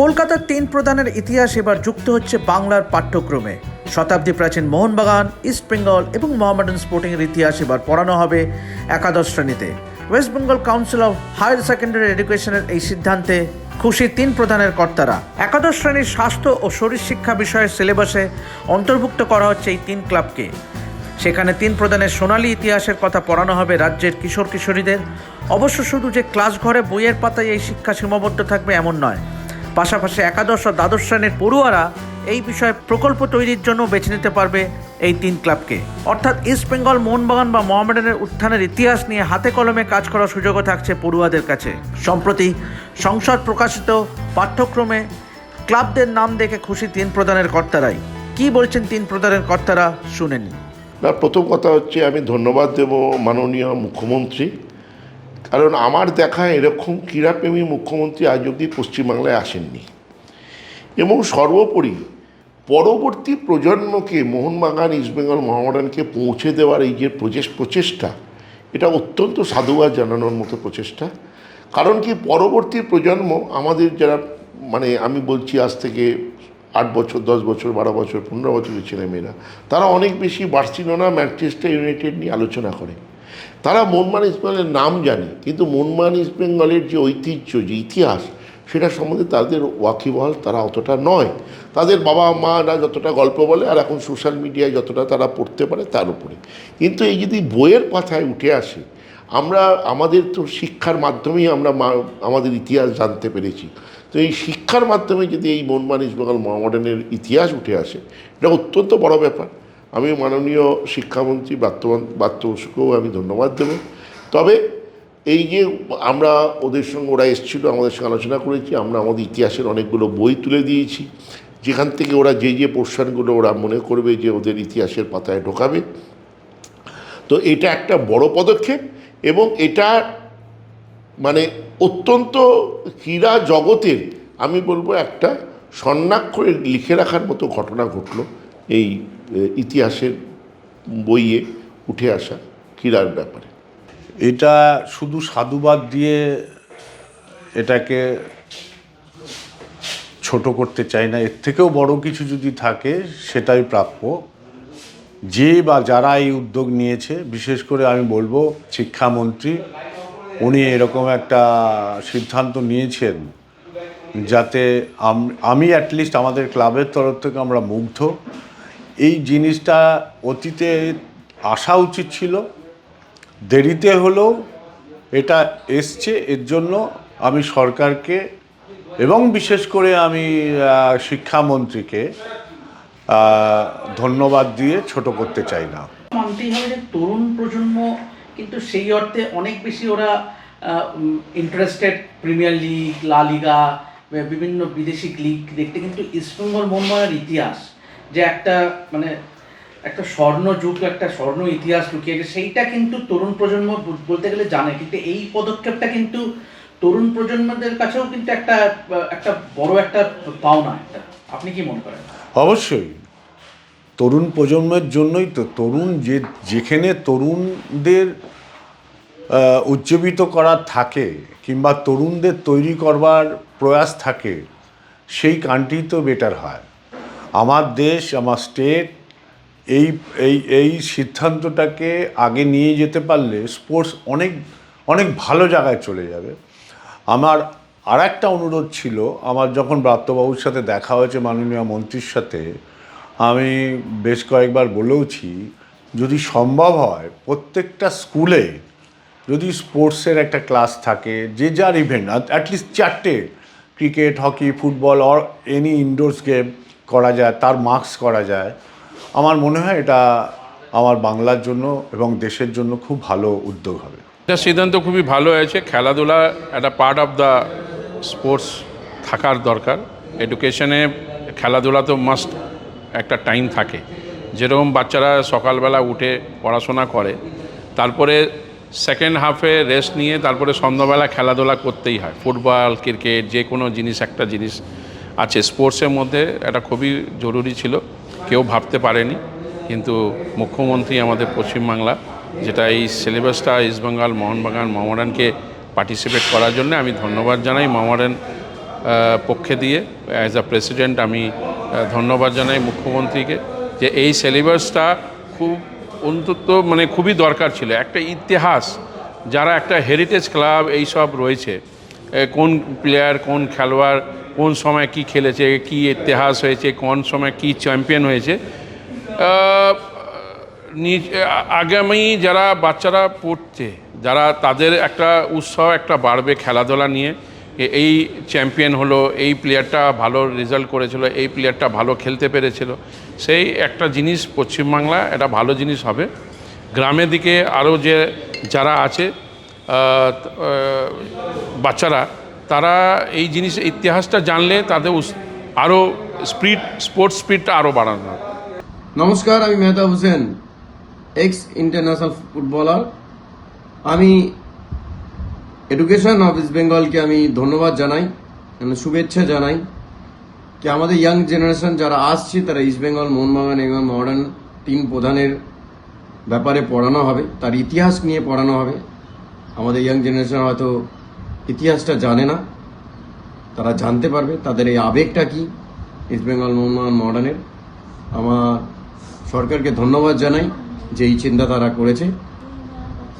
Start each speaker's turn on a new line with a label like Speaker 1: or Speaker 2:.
Speaker 1: কলকাতার তিন প্রধানের ইতিহাস এবার যুক্ত হচ্ছে বাংলার পাঠ্যক্রমে। শতাব্দী প্রাচীন মোহনবাগান, ইস্ট বেঙ্গল এবং মোহামেডান স্পোর্টিংয়ের ইতিহাস এবার পড়ানো হবে একাদশ শ্রেণীতে। West Bengal Council of Higher Secondary এডুকেশনের এই সিদ্ধান্তে খুশি তিন প্রধানের কর্তারা। একাদশ শ্রেণির স্বাস্থ্য ও শরীর শিক্ষা বিষয়ের সিলেবাসে অন্তর্ভুক্ত করা হচ্ছে এই তিন ক্লাবকে। সেখানে তিন প্রধানের সোনালী ইতিহাসের কথা পড়ানো হবে রাজ্যের কিশোর কিশোরীদের অবশ্য শুধু যে ক্লাস ঘরে বইয়ের পাতায় এই শিক্ষা সীমাবদ্ধ থাকবে এমন নয় পাশাপাশি একাদশ ও দ্বাদশ শ্রেণির পড়ুয়ারা এই বিষয়ে প্রকল্প তৈরির জন্য বেছে নিতে পারবে এই তিন ক্লাবকে। অর্থাৎ ইস্ট বেঙ্গল, মোহনবাগান বা মোহামেডানের উত্থানের ইতিহাস নিয়ে হাতে কলমে কাজ করার সুযোগও থাকছে পড়ুয়াদের কাছে। সম্প্রতি সংসদ প্রকাশিত পাঠ্যক্রমে ক্লাবদের নাম দেখে খুশি তিন প্রধানের কর্তারাই। কি বলছেন তিন প্রধানের কর্তারা শুনে নিন
Speaker 2: না, প্রথম কথা হচ্ছে আমি ধন্যবাদ দেব মাননীয় মুখ্যমন্ত্রী। কারণ আমার দেখা এরকম ক্রীড়াপ্রেমী মুখ্যমন্ত্রী আজ অবধি পশ্চিমবাংলায় আসেননি। এবং সর্বোপরি পরবর্তী প্রজন্মকে মোহনবাগান ইস্টবেঙ্গল মহামডানকে পৌঁছে দেওয়ার এই যে প্রচেষ, প্রচেষ্টা, এটা অত্যন্ত সাধুবাদ জানানোর মতো প্রচেষ্টা। কারণ কি পরবর্তী প্রজন্ম আমাদের যারা মানে আমি বলছি আজ থেকে আট বছর, দশ বছর, বারো বছর, পনেরো বছরের ছেলেমেয়েরা, তারা অনেক বেশি বার্সিলোনা, ম্যানচেস্টার ইউনাইটেড নিয়ে আলোচনা করে। তারা মনমান ইস্টবেঙ্গলের নাম জানে, কিন্তু মনমান ইস্টবেঙ্গলের যে ঐতিহ্য, যে ইতিহাস, সেটা সম্বন্ধে তাদের ওয়াকিবহাল তারা অতটা নয়। তাদের বাবা মারা যতটা গল্প বলে, আর এখন সোশ্যাল মিডিয়ায় যতটা তারা পড়তে পারে, তার উপরে। কিন্তু এই যদি বইয়ের পাথায় উঠে আসে, আমরা, আমাদের তো শিক্ষার মাধ্যমেই আমরা আমাদের ইতিহাস জানতে পেরেছি। তো এই শিক্ষার মাধ্যমে যদি এই মনমান ইস্টবেঙ্গল মহামডার্নের ইতিহাস উঠে আসে, এটা অত্যন্ত বড় ব্যাপার। আমি মাননীয় শিক্ষামন্ত্রী বাত্যবান আমি ধন্যবাদ দেব। তবে এই যে আমরা ওদের সঙ্গে ওরা এসেছিল, আমাদের সঙ্গে আলোচনা করেছি, আমরা আমাদের ইতিহাসের অনেকগুলো বই তুলে দিয়েছি। যেখান থেকে ওরা যে যে পোর্শনগুলো ওরা মনে করবে যে ওদের ইতিহাসের পাতায় ঢোকাবে। তো এটা একটা বড় পদক্ষেপ এবং এটা মানে অত্যন্ত ক্রীড়া জগতের, আমি বলব একটা স্বর্ণাক্ষরে লিখে রাখার মতো ঘটনা ঘটলো। এই ইতিহাসের বইয়ে উঠে আসা ক্রীড়ার ব্যাপারে।
Speaker 3: এটা শুধু সাধুবাদ দিয়ে এটাকে ছোট করতে চাই না। এর থেকেও বড় কিছু যদি থাকে, সেটাই প্রাপ্য। যে বা যারা এই উদ্যোগ নিয়েছে, বিশেষ করে আমি বলব শিক্ষামন্ত্রী, উনি এরকম একটা সিদ্ধান্ত নিয়েছেন যাতে আমি অ্যাটলিস্ট আমাদের ক্লাবের তরফ থেকে আমরা মুগ্ধ। এই জিনিসটা অতীতে আসা উচিত ছিল। দেরিতে হলেও এটা এসছে, এর জন্য আমি সরকারকে এবং বিশেষ করে আমি শিক্ষামন্ত্রীকে ধন্যবাদ দিয়ে ছোট করতে চাই না।
Speaker 1: মানতেই হবে যে তরুণ প্রজন্ম কিন্তু সেই অর্থে অনেক বেশি ওরা ইন্টারেস্টেড প্রিমিয়ার লিগ লা লিগা বিভিন্ন বিদেশি লিগ দেখতে। কিন্তু ইস্টবেঙ্গল মোহনবাগানের ইতিহাস যে একটা মানে একটা স্বর্ণ যুগ একটা স্বর্ণ ইতিহাস লুকিয়ে গেছে, সেইটা কিন্তু তরুণ প্রজন্ম বলতে গেলে জানে। কিন্তু এই পদক্ষেপটা কিন্তু তরুণ প্রজন্মদের কাছেও কিন্তু একটা একটা বড় একটা পাওনা একটা। আপনি কি মনে করেন?
Speaker 3: অবশ্যই। তরুণ প্রজন্মের জন্যই তো, তরুণ যে, যেখানে তরুণদের উজ্জীবিত করার থাকে কিংবা তরুণদের তৈরি করবার প্রয়াস থাকে, সেই কান্ট্রি তো বেটার হয়। আমার দেশ, আমার স্টেট এই এই এই সিদ্ধান্তটাকে আগে নিয়ে যেতে পারলে স্পোর্টস অনেক অনেক ভালো জায়গায় চলে যাবে। আমার আর একটা অনুরোধ ছিল, আমার যখন ব্রাত্যবাবুর সাথে দেখা হয়েছে মাননীয় মন্ত্রীর সাথে, আমি বেশ কয়েকবার বলেওছি, যদি সম্ভব হয় প্রত্যেকটা স্কুলে যদি স্পোর্টসের একটা ক্লাস থাকে, যে যার ইভেন্ট অ্যাটলিস্ট চারটে cricket hockey football or any indoors game করা যায়, তার মার্কস করা যায়। আমার মনে হয় এটা আমার বাংলার জন্য এবং দেশের জন্য খুব ভালো উদ্যোগ হবে।
Speaker 4: এটা সিদ্ধান্ত খুবই ভালো হয়েছে। খেলাধুলা একটা পার্ট অফ দ্য স্পোর্টস থাকার দরকার। এডুকেশনে খেলাধুলা তো মাস্ট একটা টাইম থাকে। যেরকম বাচ্চারা সকালবেলা উঠে পড়াশোনা করে, তারপরে সেকেন্ড হাফে রেস্ট নিয়ে তারপরে সন্ধ্যাবেলা খেলাধুলা করতেই হয়। ফুটবল ক্রিকেট যে কোনো জিনিস, একটা জিনিস। আছে স্পোর্টসের মধ্যে এটা খুবই জরুরি ছিল। কেউ ভাবতে পারেনি, কিন্তু মুখ্যমন্ত্রী আমাদের পশ্চিমবাংলা যেটা এই সিলেবাসটা ইস্টবেঙ্গল মোহনবাগান, মোহামেডানকে পার্টিসিপেট করার জন্য আমি ধন্যবাদ জানাই মোহামেডান পক্ষে দিয়ে। অ্যাজ আ প্রেসিডেন্ট আমি ধন্যবাদ জানাই মুখ্যমন্ত্রীকে যে এই সিলেবাসটা খুব অন্তত মানে খুবই দরকার ছিল। একটা ইতিহাস, যারা একটা হেরিটেজ ক্লাব এই সব রয়েছে কোন প্লেয়ার কোন খেলোয়াড় কোন সময় কি খেলেছে, কি ইতিহাস হয়েছে, কোন সময় কি চ্যাম্পিয়ন হয়েছে। আগামী যারা বাচ্চারা পড়ছে, যারা তাদের একটা উৎসাহ, একটা বাড়বে খেলাধুলা নিয়ে এই চ্যাম্পিয়ন হলো, এই প্লেয়ারটা ভালো রেজাল্ট করেছিল, এই প্লেয়ারটা ভালো খেলতে পেরেছিল। সেই একটা জিনিস পশ্চিমবাংলা, এটা ভালো জিনিস হবে। গ্রামের দিকে আরও যে, যারা আছে বাচ্চারা তারা এই জিনিস, ইতিহাসটা জানলে তাদের আরও স্পিড, স্পোর্টস স্পিডটা আরও বাড়ানো
Speaker 5: নমস্কার, আমি Mehtab Hossain ex international footballer আমি এডুকেশন অফ ইস্ট বেঙ্গলকে আমি ধন্যবাদ জানাই মানে শুভেচ্ছা জানাই কি আমাদের ইয়াং জেনারেশন যারা আসছে, তারা ইস্ট বেঙ্গল মোহনবাগান এবং মডার্ন তিন প্রধানের ব্যাপারে পড়ানো হবে, তার ইতিহাস নিয়ে পড়ানো হবে। আমাদের ইয়াং জেনারেশন হয়তো ইতিহাসটা জানে না, তারা জানতে পারবে তাদের এই আবেগটা কি ইস্ট বেঙ্গল মোহনবাগান মডার্নের আমার সরকারকে ধন্যবাদ জানাই যে এই চিন্তা তারা করেছে।